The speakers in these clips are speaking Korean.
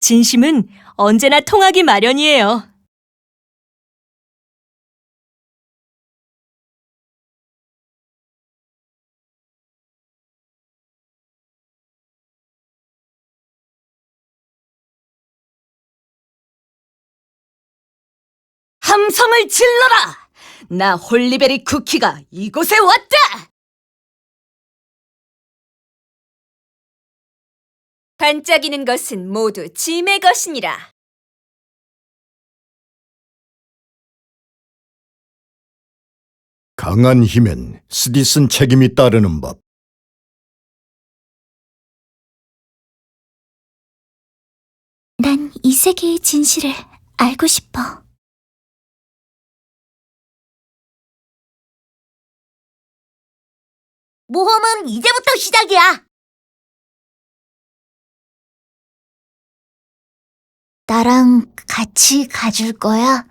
진심은 언제나 통하기 마련이에요. 함성을 질러라! 나 홀리베리 쿠키가 이곳에 왔다! 반짝이는 것은 모두 짐의 것이니라. 강한 힘엔 스디슨 책임이 따르는 법. 난 이 세계의 진실을 알고 싶어. 모험은 이제부터 시작이야. 나랑 같이 가줄 거야?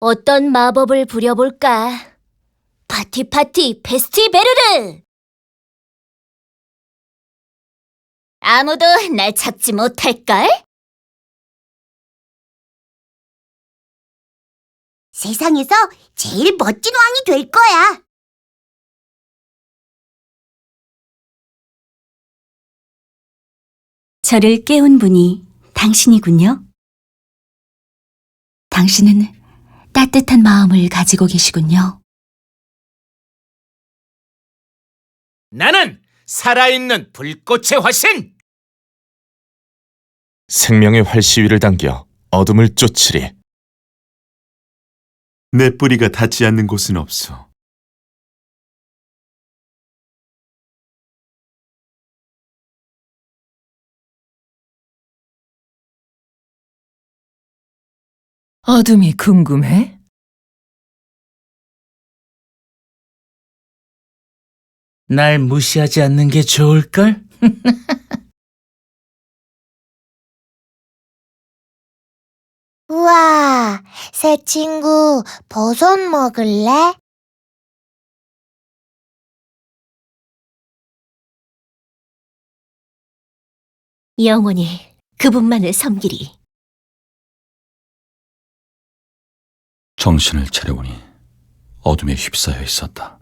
어떤 마법을 부려볼까? 파티 파티 페스티베르르! 아무도 날 잡지 못할걸? 세상에서 제일 멋진 왕이 될 거야. 저를 깨운 분이 당신이군요. 당신은 따뜻한 마음을 가지고 계시군요. 나는 살아있는 불꽃의 화신! 생명의 활시위를 당겨 어둠을 쫓으리. 내 뿌리가 닿지 않는 곳은 없어. 어둠이 궁금해? 날 무시하지 않는 게 좋을걸? 우와, 새 친구, 버섯 먹을래? 영원히 그분만을 섬기리. 정신을 차려보니 어둠에 휩싸여 있었다.